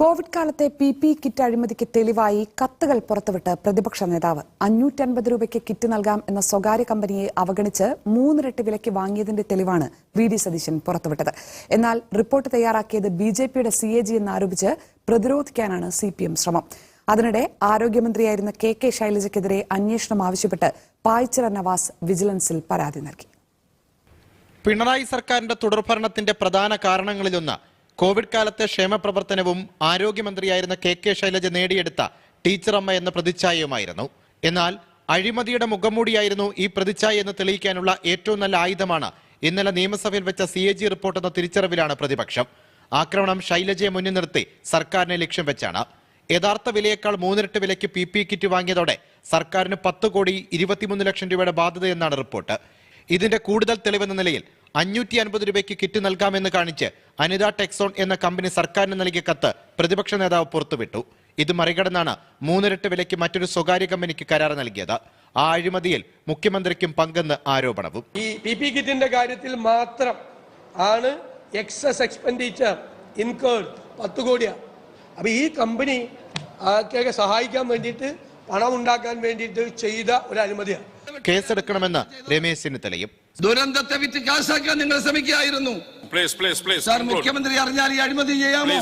Covid കാലത്തെ P P kit അഴിമതിക്ക് തെളിവായി കത്തുകൾ പുറത്തുവിട്ട് പ്രതിപക്ഷ നേതാവ്. അഞ്ഞൂറ്റൻപത് രൂപയ്ക്ക് കിറ്റ് നൽകാം എന്ന സ്വകാര്യ കമ്പനിയെ അവഗണിച്ച് മൂന്നിരട്ടി വിലയ്ക്ക് വാങ്ങിയതിന്റെ തെളിവാണ് വി ഡി സതീശൻ പുറത്തുവിട്ടത്. എന്നാൽ റിപ്പോർട്ട് തയ്യാറാക്കിയത് ബി ജെ പിയുടെ സി എ ജി എന്നാരോപിച്ച് പ്രതിരോധിക്കാനാണ് സി പി എം ശ്രമം. അതിനിടെ ആരോഗ്യമന്ത്രിയായിരുന്ന കെ കെ ശൈലജയ്ക്കെതിരെ അന്വേഷണം ആവശ്യപ്പെട്ട് പായ്ച്ചിറ നവാസ് വിജിലൻസിൽ പരാതി നൽകി. പിണറായി സർക്കാരിന്റെ തുടർഭരണത്തിന്റെ പ്രധാന കാരണങ്ങളിലൊന്ന് കോവിഡ് കാലത്തെ ക്ഷേമ പ്രവർത്തനവും ആരോഗ്യമന്ത്രിയായിരുന്ന കെ കെ ശൈലജ നേടിയെടുത്ത ടീച്ചറമ്മ എന്ന പ്രതിച്ഛായയുമായിരുന്നു. എന്നാൽ അഴിമതിയുടെ മുഖംമൂടിയായിരുന്നു ഈ പ്രതിച്ഛായ എന്ന് തെളിയിക്കാനുള്ള ഏറ്റവും നല്ല ആയുധമാണ് ഇന്നലെ നിയമസഭയിൽ വെച്ച സി എ ജി റിപ്പോർട്ട് എന്ന തിരിച്ചറിവിലാണ് പ്രതിപക്ഷം. ആക്രമണം ശൈലജയെ മുന്നിൽ നിർത്തി സർക്കാരിനെ ലക്ഷ്യം വെച്ചാണ്. യഥാർത്ഥ വിലയേക്കാൾ മൂന്നിരട്ട് വിലയ്ക്ക് പി പി കിറ്റ് വാങ്ങിയതോടെ സർക്കാരിന് പത്ത് കോടി ഇരുപത്തിമൂന്ന് ലക്ഷം രൂപയുടെ ബാധ്യതയെന്നാണ് റിപ്പോർട്ട്. ഇതിന്റെ കൂടുതൽ തെളിവെന്ന നിലയിൽ അഞ്ഞൂറ്റി അൻപത് രൂപയ്ക്ക് കിറ്റ് നൽകാമെന്ന് കാണിച്ച് അനിത ടെക്സോൺ എന്ന കമ്പനി സർക്കാരിന് നൽകിയ കത്ത് പ്രതിപക്ഷ നേതാവ് പുറത്തുവിട്ടു. ഇത് മറികടന്നാണ് മൂന്നിരട്ടി വിലയ്ക്ക് മറ്റൊരു സ്വകാര്യ കമ്പനിക്ക് കരാർ നൽകിയത്. ആ അഴിമതിയിൽ മുഖ്യമന്ത്രിക്കും പങ്കെന്ന് ആരോപണവും. ഈ പി പി കിറ്റിന്റെ കാര്യത്തിൽ മാത്രം ആണ് എക്സസ് എക്സ്പെൻഡിച്ചർ ഇൻകേർഡ് പത്ത് കോടിയാണ് അപ്പൊ ഈ കമ്പനി സഹായിക്കാൻ വേണ്ടിയിട്ട് പണം ഉണ്ടാക്കാൻ വേണ്ടിയിട്ട് ചെയ്ത ഒരു അനുമതിയാണ് കേസെടുക്കണമെന്ന് രമേശ് ചെന്നിത്തലയും ദുരന്തത്തെ വിറ്റ് കാശാക്കാൻ നിങ്ങൾ ശ്രമിക്കുകയായിരുന്നു. സാർ മുഖ്യമന്ത്രി അറിഞ്ഞാൽ ഈ അഴിമതി ചെയ്യാമോ.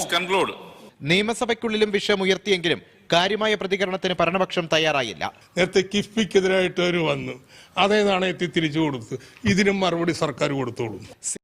നിയമസഭയ്ക്കുള്ളിലും വിഷയം ഉയർത്തിയെങ്കിലും കാര്യമായ പ്രതികരണത്തിന് ഭരണപക്ഷം തയ്യാറായില്ല. നേരത്തെ കിഫ്ബിക്കെതിരായിട്ട് അവർ വന്നു. അതേ നാണയത്തിൽ തിരിച്ചു കൊടുത്ത് ഇതിനും മറുപടി സർക്കാർ കൊടുത്തോളും.